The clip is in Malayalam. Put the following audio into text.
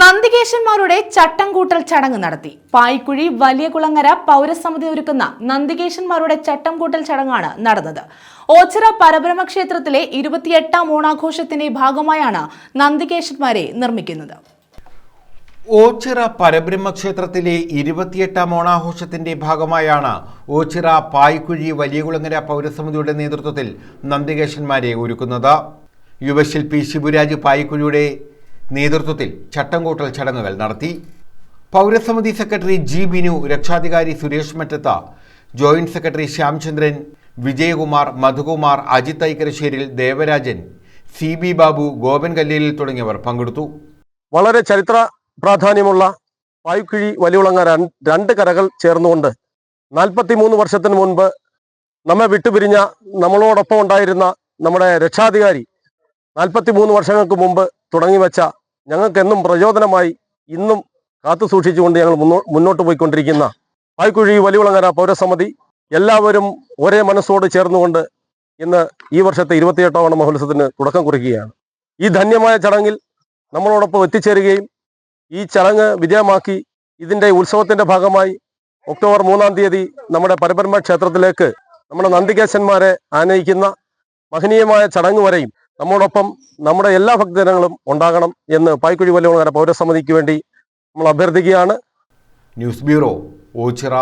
നന്ദികേശന്മാരുടെ ചട്ടം കൂട്ടൽ ചടങ്ങ് നടത്തി. പായ്ക്കുഴി വലിയ കുളങ്ങര പൗരസമിതി ഒരുക്കുന്ന നന്ദികേശന്മാരുടെ ചട്ടം കൂട്ടൽ ചടങ്ങാണ് നടന്നത്. ഓച്ചിറ പരബ്രഹ്മ ക്ഷേത്രത്തിലെ ഇരുപത്തിയെട്ടാം ഓണാഘോഷത്തിന്റെ ഭാഗമായാണ് നന്ദികേശന്മാരെ നിർമ്മിക്കുന്നത്. ഓച്ചിറ പരബ്രഹ്മ ക്ഷേത്രത്തിലെ ഇരുപത്തിയെട്ടാം ഓണാഘോഷത്തിന്റെ ഭാഗമായാണ് ഓച്ചിറ പായ്ക്കുഴി വലിയകുളങ്ങര പൗരസമിതിയുടെ നേതൃത്വത്തിൽ നന്ദികേശന്മാരെ ഒരുക്കുന്നത്. യുവശില്പി ശിവരാജ് പായ്ക്കുഴിയുടെ നേതൃത്വത്തിൽ ചട്ടംകൂട്ടൽ ചടങ്ങുകൾ നടത്തി പൗരസമിതി സെക്രട്ടറി ജി ബിനു രക്ഷാധികാരി Suresh മറ്റത്ത joint secretary Shyamchandran Vijayakumar Madhukumar Ajith Aikkarasseril Devarajan C B Babu Gopan Kallelil തുടങ്ങിയവർ പങ്കെടുത്തു. വളരെ ചരിത്ര പ്രാധാന്യമുള്ള വായുക്കിഴി വലിയുളങ്ങ രണ്ട് കരകൾ ചേർന്നുകൊണ്ട് നാൽപ്പത്തി മൂന്ന് വർഷത്തിന് മുൻപ് നമ്മെ വിട്ടുപിരിഞ്ഞ നമ്മളോടൊപ്പം ഉണ്ടായിരുന്ന നമ്മുടെ രക്ഷാധികാരി നാൽപ്പത്തി മൂന്ന് വർഷങ്ങൾക്ക് മുമ്പ് തുടങ്ങിവെച്ച ഞങ്ങൾക്കെന്നും പ്രചോദനമായി ഇന്നും കാത്തു സൂക്ഷിച്ചുകൊണ്ട് ഞങ്ങൾ മുന്നോട്ട് പോയിക്കൊണ്ടിരിക്കുന്ന പായ്ക്കുഴി വലിയുളങ്ങര പൗരസമിതി എല്ലാവരും ഒരേ മനസ്സോട് ചേർന്നുകൊണ്ട് ഇന്ന് ഈ വർഷത്തെ ഇരുപത്തിയെട്ടാം ഓണ മഹോത്സവത്തിന് തുടക്കം കുറിക്കുകയാണ്. ഈ ധന്യമായ ചടങ്ങിൽ നമ്മളോടൊപ്പം എത്തിച്ചേരുകയും ഈ ചടങ്ങ് വിജയമാക്കി ഇതിന്റെ ഉത്സവത്തിന്റെ ഭാഗമായി ഒക്ടോബർ മൂന്നാം തീയതി നമ്മുടെ പരബ്രഹ്മ ക്ഷേത്രത്തിലേക്ക് നമ്മുടെ നന്ദികേശന്മാരെ ആനയിക്കുന്ന മഹനീയമായ ചടങ്ങ് വരെയും നമ്മോടൊപ്പം നമ്മുടെ എല്ലാ ഭക്തജനങ്ങളും ഉണ്ടാകണം എന്ന് പായ്ക്കുഴി വലിയ പൗരസമിതിക്ക് വേണ്ടി നമ്മൾ അഭ്യർത്ഥിക്കുകയാണ്. News bureau Ochira